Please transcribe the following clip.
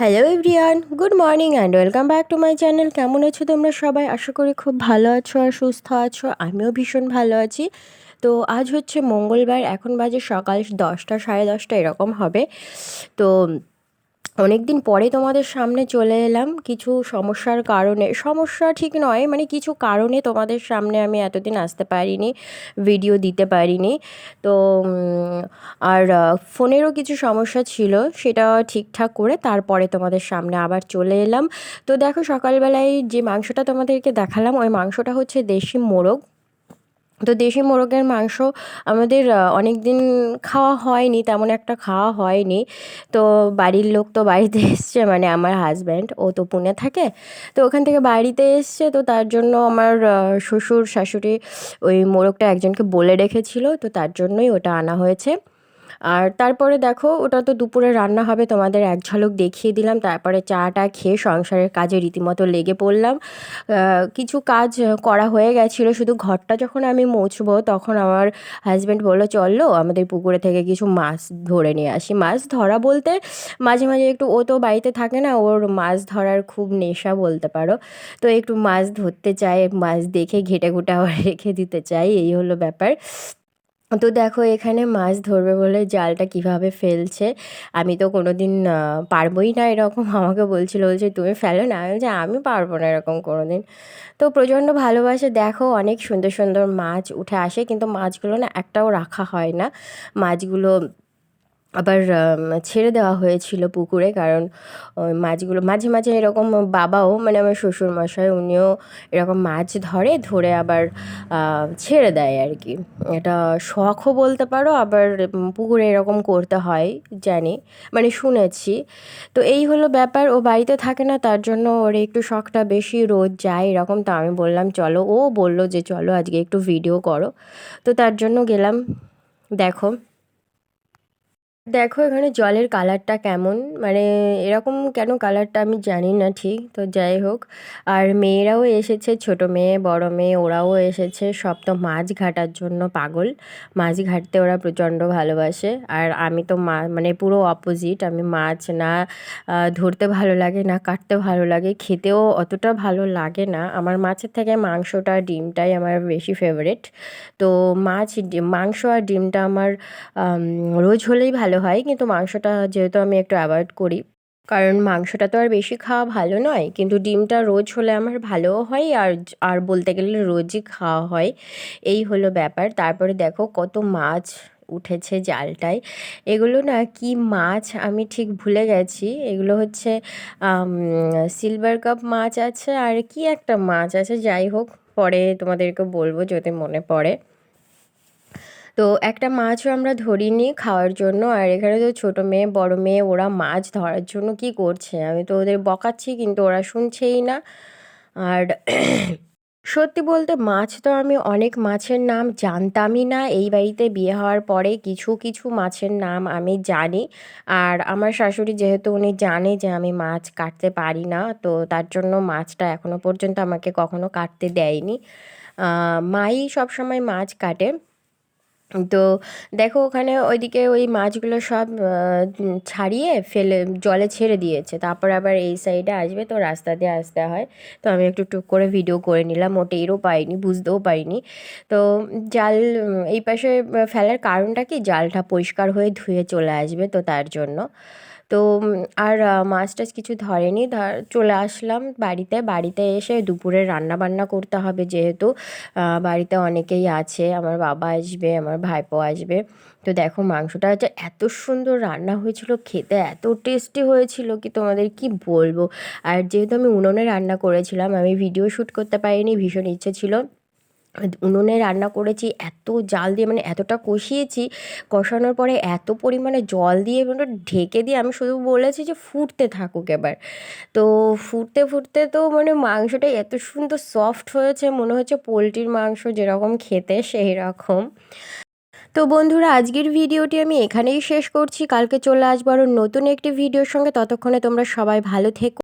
Hello everyone good morning and welcome back to my channel কেমন আছো তোমরা সবাই? আশা করি খুব ভালো আছো আর সুস্থ আছো। আমিও ভীষণ ভালো আছি। তো আজ হচ্ছে মঙ্গলবার, এখন বাজে সকাল দশটা, সাড়ে দশটা এরকম হবে। তো অনেক দিন পরে তোমাদের সামনে চলে এলাম। কিছু সমস্যার কারণে, সমস্যা ঠিক নয় মানে কিছু কারণে তোমাদের সামনে আমি এতদিন আসতে পারিনি ভিডিও দিতে পারিনি। তো আর ফোনেরও কিছু সমস্যা ছিল, সেটা ঠিকঠাক করে তারপরে তোমাদের সামনে আবার চলে এলাম। তো দেখো সকালবেলায় যে মাংসটা তোমাদেরকে দেখালাম, ওই মাংসটা হচ্ছে দেশি মোরগ। তো দেশি মোরগের মাংস আমাদের অনেক দিন খাওয়া হয়নি, তেমন একটা খাওয়া হয়নি। তো বাড়ির লোক তো বাড়িতে এসছে মানে আমার হাজব্যান্ড ও তো পুনে থাকে। তো ওখান থেকে বাড়িতে এসছে, তো তার জন্য আমার শ্বশুর শাশুড়ি ওই মোরগটা একজনকে বলে রেখেছিল, তো তার জন্যই ওটা আনা হয়েছে। আর তারপরে দেখো, ওটা তো দুপুরে রান্না হবে, তোমাদের এক ঝলক দেখিয়ে দিলাম। তারপরে চাটা খেয়ে সংসারের কাজে রীতিমতো লেগে পড়লাম। কিছু কাজ করা হয়ে গেছিল, শুধু ঘরটা যখন আমি মুছবো, তখন আমার হাজব্যান্ড বলল চলল আমাদের পুকুরে থেকে কিছু মাছ ধরে নিয়ে আসি। মাছ ধরা বলতে, মাঝে মাঝে একটু, ও তো বাড়িতে থাকে না, ওর মাছ ধরার খুব নেশা বলতে পারো। তো একটু মাছ ধরতে চায় মাছ দেখে ঘেটে ঘুটে আবার রেখে দিতে চাই, এই হলো ব্যাপার। তো দেখো, এখানে মাছ ধরবে বলে জালটা কীভাবে ফেলছে, আমি তো কোনো দিন পারবই না এরকম। আমাকে বলছিল বলছে তুমি ফেলো না। আমি যে আমি পারব না এরকম কোনো দিন তো প্রচণ্ড ভালোবাসে। দেখো, অনেক সুন্দর সুন্দর মাছ উঠে আসে, কিন্তু মাছগুলো না একটাও রাখা হয় না। মাছগুলো আবার ছেড়ে দেওয়া হয়েছিল পুকুরে কারণ, ওই মাছগুলো, মাঝে মাঝে এরকম বাবাও মানে আমার শ্বশুর মশাই উনিও এরকম মাছ ধরে ধরে আবার ছেড়ে দেয় আর কি এটা শখও বলতে পারো, আবার পুকুরে এরকম করতে হয়, জানি মানে শুনেছি। তো এই হলো ব্যাপার, ও বাড়িতে থাকে না, তার জন্য ওর একটু শখটা বেশি, রোজ যায় এরকম, তো আমি বললাম, চলো। ও বলল যে, চলো আজকে একটু ভিডিও করো। তো তার জন্য গেলাম, দেখো। দেখো, এখানে জলের কালারটা কেমন? মানে এরকম কেন কালারটা আমি জানি না ঠিক, তো যাই হোক। আর মেয়েরাও এসেছে, ছোট মেয়ে, বড় মেয়ে, ওরাও এসেছে। সব তো মাছ ঘাটার জন্য পাগল। মাছ ঘাটতে ওরা প্রচণ্ড ভালোবাসে। আর আমি তো মা মানে পুরো অপোজিট আমি মাছ না ধরতে ভালো লাগে না, কাটতে ভালো লাগে, খেতেও অতটা ভালো লাগে না। আমার মাছের থেকে মাংসটা, ডিমটাই আমার বেশি ফেভারেট তো মাছ, মাংস আর ডিমটা আমার রোজ হলেই ভালো ভালো হয়। কিন্তু মাংসটা যেহেতু আমি একটু অ্যাভয়েড করি, কারণ মাংসটা তো আর বেশি খাওয়া ভালো নয়। কিন্তু ডিমটা রোজ হলে আমার ভালোও হয় আর আর বলতে গেলে রোজই খাওয়া হয়। এই হলো ব্যাপার। তারপরে দেখো কত মাছ উঠেছে জালটায়। এগুলো না কি মাছ আমি ঠিক ভুলে গেছি। এগুলো হচ্ছে সিলভার কাপ মাছ আছে আর কি একটা মাছ আছে। যাই হোক, পরে তোমাদেরকে বলব যদি মনে পড়ে। তো একটা মাছও আমরা ধরিনি খাওয়ার জন্য। আর এখানে তো ছোটো মেয়ে, বড় মেয়ে, ওরা মাছ ধরার জন্য কি করছে? আমি তো ওদের বকাচ্ছি, কিন্তু ওরা শুনছেই না। আর সত্যি বলতে মাছ তো আমি অনেক মাছের নাম জানতামই না। এই বাড়িতে বিয়ে হওয়ার পরে কিছু কিছু মাছের নাম আমি জানি। আর আমার শাশুড়ি যেহেতু উনি জানে যে আমি মাছ কাটতে পারি না, তো তার জন্য মাছটা এখনও পর্যন্ত আমাকে কখনো কাটতে দেয়নি। মাই সবসময় মাছ কাটে। তো দেখো ওখানে ওইদিকে ওই মাছগুলো সব ছাড়িয়ে ফেলে, জলে ছেড়ে দিয়েছে। তারপর আবার এই সাইডে আসবে তো রাস্তা দিয়ে আসতে হয়। তো আমি একটু টুক করে ভিডিও করে নিলাম। মোটেইরও পাইনি, বুঝতেও পাইনি। তো জাল এই পাশে ফেলার কারণটা কি? জালটা পরিষ্কার হয়ে ধুয়ে চলে আসবে তো তার জন্য। তো আর মাছ টাছ কিছু ধরেনি। ধর, চলে আসলাম বাড়িতে। বাড়িতে এসে দুপুরে রান্না বান্না করতে হবে যেহেতু বাড়িতে অনেকেই আছে। আমার বাবা আসবে, আমার ভাইপো আসবে। তো দেখো, মাংসটা হচ্ছে এত সুন্দর রান্না হয়েছিল, খেতে এত টেস্টি হয়েছিল কি তোমাদের কি বলব? আর যেহেতু আমি উনুনে রান্না করেছিলাম, আমি ভিডিও শ্যুট করতে পারিনি, ভীষণ ইচ্ছে ছিল। উনুনে রান্না করেছি, এত জাল দিয়ে মানে এতটা কষিয়েছি, কষানোর পরে এত পরিমাণে জল দিয়ে মানে ঢেকে দিয়ে আমি শুধু বলেছি যে ফুটতে থাকুক এবার। তো ফুটতে ফুটতে তো মানে মাংসটা এত সুন্দর সফট হয়েছে, মনে হচ্ছে পোলট্রির মাংস যেরকম খেতে সেই রকম। তো বন্ধুরা, আজকের ভিডিওটি আমি এখানেই শেষ করছি। কালকে চলে আসব আরও নতুন একটি ভিডিওর সঙ্গে। ততক্ষণে তোমরা সবাই ভালো থেকো।